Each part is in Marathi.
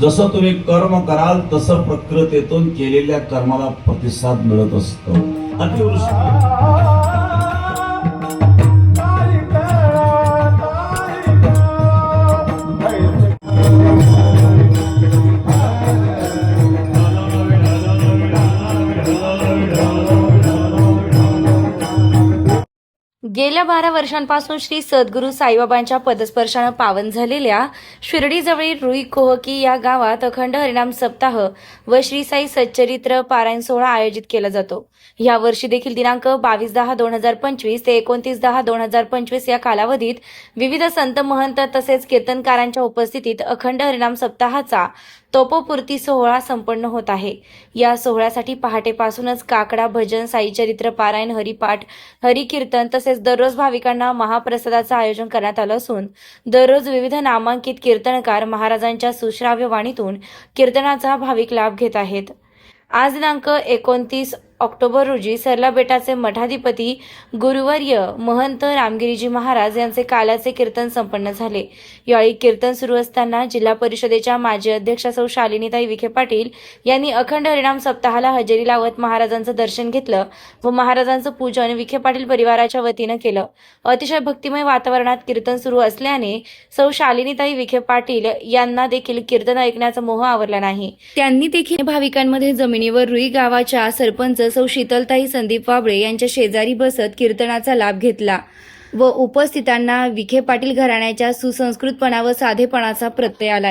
जसं तुम्ही कर्म कराल तसं प्रकृतीतून केलेल्या कर्माला प्रतिसाद मिळत असतो. अतिवृष्टी. गेल्या बारा वर्षांपासून श्री सद्गुरू साईबाबांच्या पदस्पर्शानं पावन झालेल्या शिर्डीजवळील रुई कोहकी या गावात अखंड हरिनाम सप्ताह व श्री साई सच्चरित्र पारायण सोहळा आयोजित केला जातो. या वर्षी देखील दिनांक बावीस दहा दोन हजार पंचवीस ते एकोणतीस दहा दोन हजार पंचवीस या कालावधीत विविध संत महंत तसेच कीर्तनकारांच्या उपस्थितीत अखंड हरिनाम सप्ताहाचा तोपोपूर्ती सोहळा संपन्न होत आहे. या सोहळ्यासाठी पहाटेपासूनच काकडा भजन साईचरित्र पारायण हरिपाठ हरिकीर्तन तसेच दररोज भाविकांना महाप्रसादाचं आयोजन करण्यात आलं असून दररोज विविध नामांकित कीर्तनकार महाराजांच्या सुश्राव्य वाणीतून कीर्तनाचा भाविक लाभ घेत आहेत. आज दिनांक एकोणतीस ऑक्टोबर रोजी सरला बेटाचे मठाधिपती गुरुवर्य महंत रामगिरीजी महाराज यांचे काल्याचे कीर्तन संपन्न झाले. यावेळी कीर्तन सुरू असताना जिल्हा परिषदेच्या माजी अध्यक्षा सौ शालिनीताई विखे पाटील यांनी अखंड हरिणाम सप्ताहाला हजेरी लावत महाराजांचं दर्शन घेतलं व महाराजांचं पूजन विखे पाटील परिवाराच्या वतीनं केलं. अतिशय भक्तिमय वातावरणात कीर्तन सुरू असल्याने सौ शालिनीताई विखे पाटील यांना देखील कीर्तन ऐकण्याचा मोह आवरला नाही. त्यांनी देखील भाविकांमध्ये जमिनीवर रुई गावाच्या सरपंच सौ शीतलताई संदीप वाबळे यांच्या शेजारी बसत कीर्तनाचा लाभ घेतला व उपस्थितांना विखे पाटील घराण्याच्या सुसंस्कृतपणा व साधेपणाचा प्रत्यय आला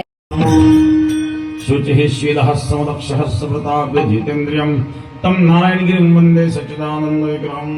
शुचिः शीलः समदक्षः सप्रताप्य जितेन्द्रियं तं नारायणगिरिं वन्दे सच्चिदानन्दविग्रहम्